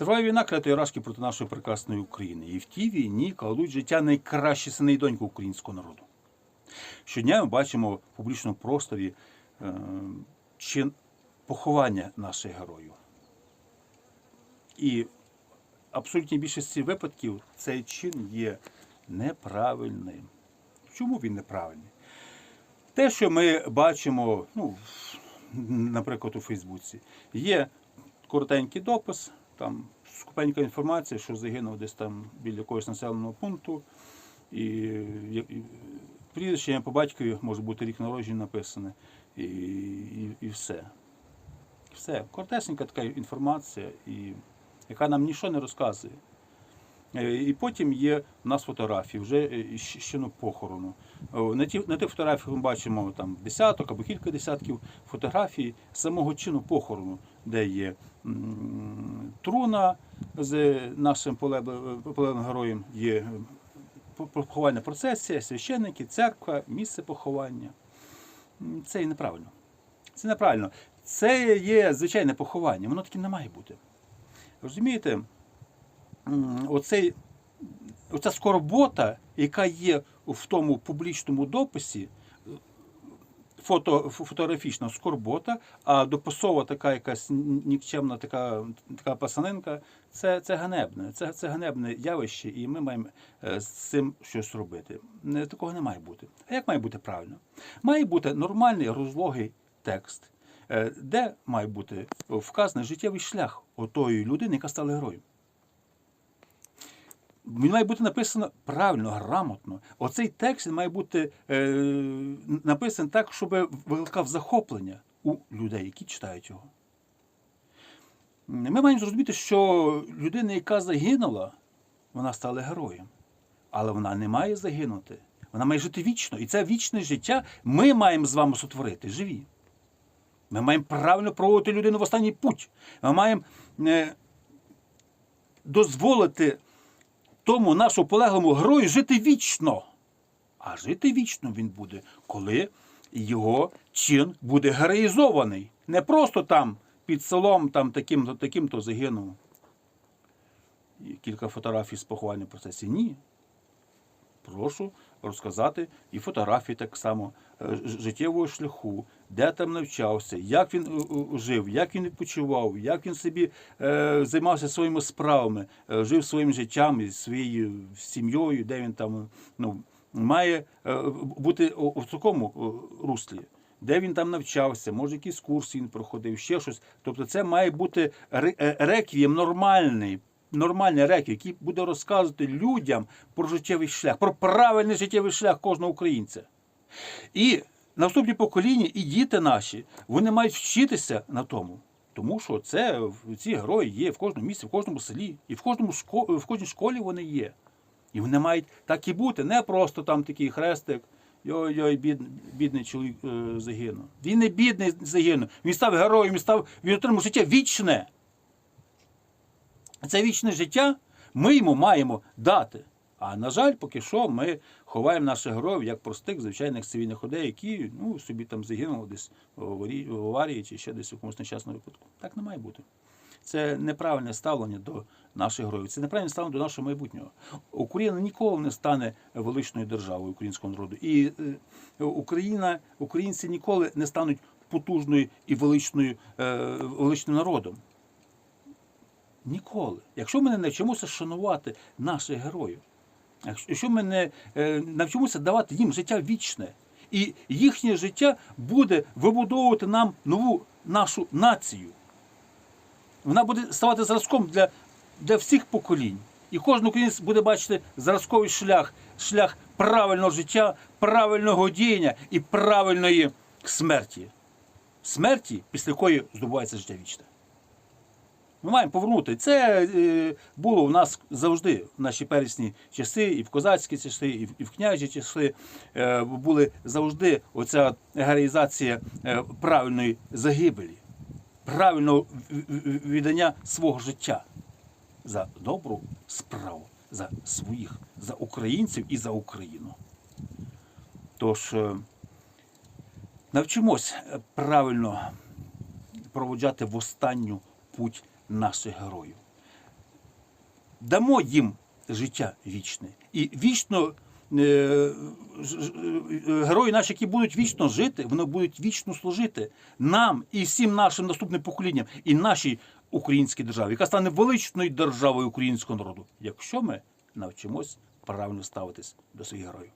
Триває війна клятої рашки проти нашої прекрасної України. І в тій війні кладуть життя найкращі сини і доньки українського народу. Щодня ми бачимо в публічному просторі е, чин поховання наших героїв. І в абсолютній більшості випадків цей чин є неправильним. Чому він неправильний? Те, що ми бачимо, ну, наприклад, у Фейсбуці, є коротенький допис, там скупенька інформація, що загинув десь там біля якогось населеного пункту, і, і прізвище по батькові може бути рік народження написане, і, і, і все. Все. Коротесенька така інформація, і, яка нам нічого не розказує. Е, І потім є у нас фотографії вже е, щ- ще ну, похорону. На, ті, на тих фотографіях ми бачимо там десяток або кілька десятків фотографій самого чину похорону, де є м, труна з нашим полеглим героєм, є по- поховальна процесія, священники, церква, місце поховання. Це і неправильно. Це неправильно. Це є звичайне поховання, воно таке не має бути. Розумієте? Оцей, оця скорбота, яка є в тому публічному дописі, е, фото, фо- фотографічна скорбота, а дописова така якась нікчемна така, така пасанинка, це, це ганебне. Це, це ганебне явище, і ми маємо е, з цим щось робити. Такого не має бути. А як має бути правильно? Має бути нормальний розлогий текст, е, де має бути вказаний життєвий шлях отої людини, яка стала героєм. Він має бути написано правильно, грамотно. Оцей текст має бути е, написаний так, щоб викликав захоплення у людей, які читають його. Ми маємо зрозуміти, що людина, яка загинула, вона стала героєм. Але вона не має загинути. Вона має жити вічно. І це вічне життя ми маємо з вами сотворити, живі. Ми маємо правильно проводити людину в останній путь. Ми маємо е, дозволити тому нашому полеглому герою жити вічно. А жити вічно він буде, коли його чин буде героїзований. Не просто там під селом там таким-то таким-то загинув. Кілька фотографій з поховального процесі. Ні. Прошу розказати і фотографії так само е, життєвого шляху, де там навчався, як він жив, як він відпочивав, як він собі е, займався своїми справами, е, жив своїм життям і своєю сім'єю, де він там ну, має е, бути у такому е, руслі. Де він там навчався, може якісь курси він проходив, ще щось. Тобто це має бути е, реквієм нормальний, нормальний реквієм, який буде розказувати людям про життєвий шлях, про правильний життєвий шлях кожного українця. І наступні покоління, і діти наші, вони мають вчитися на тому. Тому що це ці герої є в кожному місці, в кожному селі, і в кожному в кожній школі вони є. І вони мають так і бути, не просто там такий хрестик. Йой-йой, бід, бідний чоловік е, загинув. Він не бідний загинув. Він став героєм, він став, він отримав життя вічне. Це вічне життя ми йому маємо дати. А на жаль, поки що ми ховаємо наших героїв як простих звичайних цивільних людей, які ну, собі там загинули десь в аварії, чи ще десь в якомусь нещасному випадку. Так не має бути. Це неправильне ставлення до наших героїв. Це неправильне ставлення до нашого майбутнього. Україна ніколи не стане величною державою українського народу. І е, Україна, українці ніколи не стануть потужною і величною, е, величним народом. Ніколи. Якщо ми не навчимося шанувати наших героїв, якщо ми не е, навчимося давати їм життя вічне, і їхнє життя буде вибудовувати нам нову нашу націю. Вона буде ставати зразком для, для всіх поколінь. І кожен українець буде бачити зразковий шлях, шлях правильного життя, правильного діяння і правильної смерті. Смерті, після якої здобувається життя вічне. Ми маємо повернути. Це е, було у нас завжди в наші пересні часи, і в козацькі часи, і в, княжі часи. Е, були завжди оця героїзація е, правильної загибелі, правильного віддання свого життя за добру справу, за своїх, за українців і за Україну. Тож навчимось правильно проводжати в останню путь наших героїв. дамо їм життя вічне. І вічно е, е, герої наші, які будуть вічно жити, вони будуть вічно служити нам і всім нашим наступним поколінням, і нашій українській державі, яка стане величною державою українського народу, якщо ми навчимось правильно ставитись до своїх героїв.